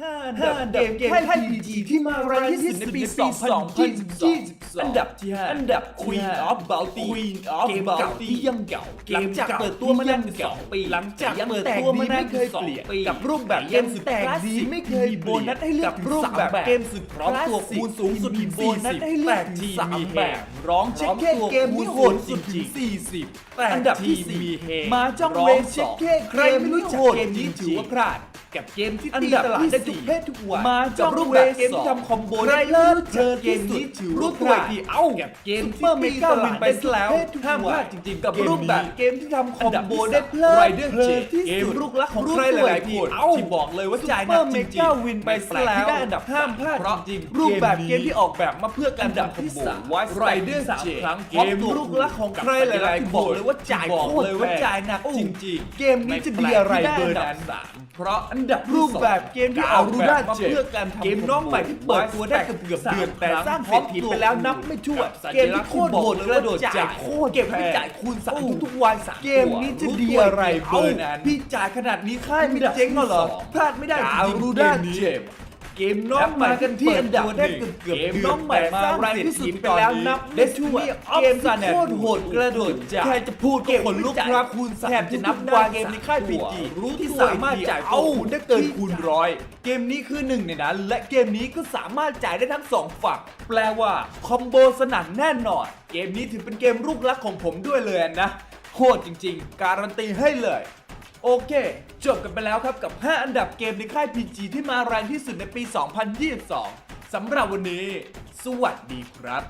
ห้าอันดับเกมค่าย PG ที่มาแรงที่สุดในปี 2022 อันดับที่5อันดับ Queen of Bounty Queen of เกมเก่าที่ยังเก่าเกมจากเปิดตัวมานานสองปีหลังจากเปิดตัวมานานเคยเปลี่ยนกับรูปแบบเกมสุดคลาสสิกไม่เคยโบนัสให้เลือกรูปแบบเกมสุดพร้อมตัวคูณสูงสุดมีโบนัสให้เลือกทีสามแบบร้องเช็คแค่เกมที่โหดสุดถึง40แต่อันดับที่สี่มาจ้องเวเช็คแค่ใครไม่รู้จักเกมนี้ถือว่าพลาด กับเกมที่ตีตลาดได้ทุกเพศทุกวัยมาจากรูปแบบเกมที่ทำคอมโบได้เลิศเธอเกมนี้ถือรู้ตัวดีเอ้ากับเกมที่ตีตลาดไปแล้วห้ามพลาดจริงๆ กับรูปแบบเกมที่ทำคอมโบได้เพลิดเพลินที่สุดลูกรักของใครหลายๆคนที่บอกเลยว่าจ่ายหนักจริงๆวินไปแล้วได้อันดับห้ามพลาดจริงๆรูปแบบเกมที่ออกแบบมาเพื่อการดับคอมโบไว้ไรเดอร์เจครั้งเกมลูกรักของใครหลายๆคนบอกเลยว่าจ่ายโคตรเลยว่าจ่ายหนักจริงๆเกมนี้จะดีอะไรเบอร์นั้นเพราะอันดับรูปแบบเกมที่ออกแบบมาเพื่อการทำเกมน้องใหม่ที่เปิดตัวได้เกือบเกือบเดือนแต่สร้างเศรษฐีไปแล้วนับไม่ถ้วนเกมที่โคตรโหดกระโดดจ่ายโคตรเก็บไม่จ่ายคูณสามทุกๆวันเกมนี้จะดีอะไรเบอร์นั้นพี่จ่ายขนาดนี้ค่ายไม่เจ๊งเหรอพลาดไม่ได้จริงๆรูด้าเจ็บ เกมน้องมากันที่อันดับได้เกือบเกือบเกมน้องใหม่มาแรงที่สุดไปแล้วนับได้ทั่วเกมสันโคตรโหดกระโดดจ่ายใครจะพูดเกมคนลุกครับคูณแถมจะนับวางเกมในค่ายพีจีรู้ที่สามารถจ่ายเอาได้เกินคูณร้อยเกมนี้คือหนึ่งในนั้นและเกมนี้ก็สามารถจ่ายได้ทั้งสองฝั่งแปลว่าคอมโบสนั่นแน่นอน เกมนี้ถือเป็นเกมลูกรักของผมด้วยเลยนะโหดจริง ๆ การันตีให้เลย โอเค จบกันไปแล้วครับกับ 5 อันดับเกมในค่าย PG ที่มาแรงที่สุดในปี 2022 สำหรับวันนี้ สวัสดีครับ